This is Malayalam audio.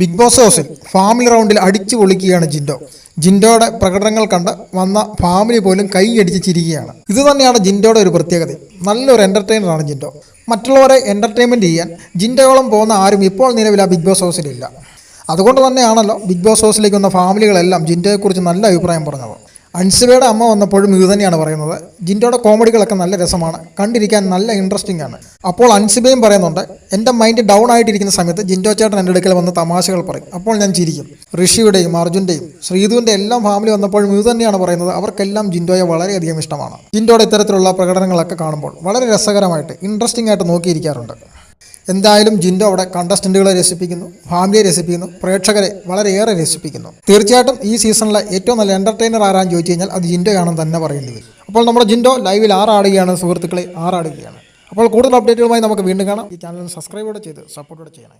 ബിഗ് ബോസ് ഹൗസിൽ ഫാമിലി റൗണ്ടിൽ അടിച്ചു പൊളിക്കുകയാണ് ജിൻഡോ. ജിൻഡോയുടെ പ്രകടനങ്ങൾ കണ്ട് വന്ന ഫാമിലി പോലും കൈയടിച്ച് ചിരിക്കുകയാണ്. ഇത് തന്നെയാണ് ജിൻഡോയുടെ ഒരു പ്രത്യേകത. നല്ലൊരു എന്റർടൈനറാണ് ജിൻഡോ. മറ്റുള്ളവരെ എന്റർടൈൻമെന്റ് ചെയ്യാൻ ജിൻഡോളം പോകുന്ന ആരും ഇപ്പോൾ നിലവിൽ ആ ബിഗ് ബോസ് ഹൗസിലില്ല. അതുകൊണ്ട് തന്നെയാണല്ലോ ബിഗ് ബോസ് ഹൗസിലേക്ക് വന്ന ഫാമിലികളെല്ലാം ജിൻഡോയെക്കുറിച്ച് നല്ല അഭിപ്രായം പറഞ്ഞത്. അൻസിബയുടെ അമ്മ വന്നപ്പോഴും ഇത് തന്നെയാണ് പറയുന്നത്. ജിൻഡോയുടെ കോമഡികളൊക്കെ നല്ല രസമാണ്. കണ്ടിരിക്കാൻ നല്ല ഇൻട്രസ്റ്റിംഗ് ആണ്. അപ്പോൾ അൻസിബയും പറയുന്നുണ്ട് എന്റെ മൈൻഡ് ഡൗൺ ആയിട്ടിരിക്കുന്ന സമയത്ത് ജിൻഡോ ചേട്ടൻ എന്റെ അടുക്കൽ വന്ന് തമാശകൾ പറയും. അപ്പോൾ ഞാൻ ചിരിക്കും. ഋഷിയുടെയും അർജുന്റെയും ശ്രീധുവിന്റെ എല്ലാം ഫാമിലി വന്നപ്പോഴും ഇത് തന്നെയാണ് പറയുന്നത്. അവർക്കെല്ലാം ജിൻഡോയെ വളരെയധികം ഇഷ്ടമാണ്. ജിൻഡോയുടെ ഇത്തരത്തിലുള്ള പ്രകടനങ്ങളൊക്കെ കാണുമ്പോൾ വളരെ രസകരമായിട്ട് ഇൻട്രസ്റ്റിംഗ് ആയിട്ട് നോക്കിയിരിക്കാറുണ്ട്. എന്തായാലും ജിൻഡോ അവിടെ കണ്ടസ്റ്റന്റുകളെ രസിപ്പിക്കുന്നു ഫാമിലിയെ രസിപ്പിക്കുന്നു പ്രേക്ഷകരെ വളരെയേറെ രസിപ്പിക്കുന്നു. തീർച്ചയായിട്ടും ഈ സീസണിലെ ഏറ്റവും നല്ല എന്റർടൈനർ ആരാന്ന് ചോദിച്ചു കഴിഞ്ഞാൽ അത് ജിൻഡോയാണെന്ന് തന്നെ പറയേണ്ടി വരും. അപ്പോൾ നമ്മുടെ ജിൻഡോ ലൈവിൽ ആറാടുകയാണ് സുഹൃത്തുക്കളെ ആറാടുകയാണ്. അപ്പോൾ കൂടുതൽ അപ്ഡേറ്റുകളുമായി നമുക്ക് വീണ്ടും കാണാം. ഈ ചാനൽ സബ്സ്ക്രൈബ് കൂടെ ചെയ്ത് സപ്പോർട്ട് കൂടെ ചെയ്യണേ.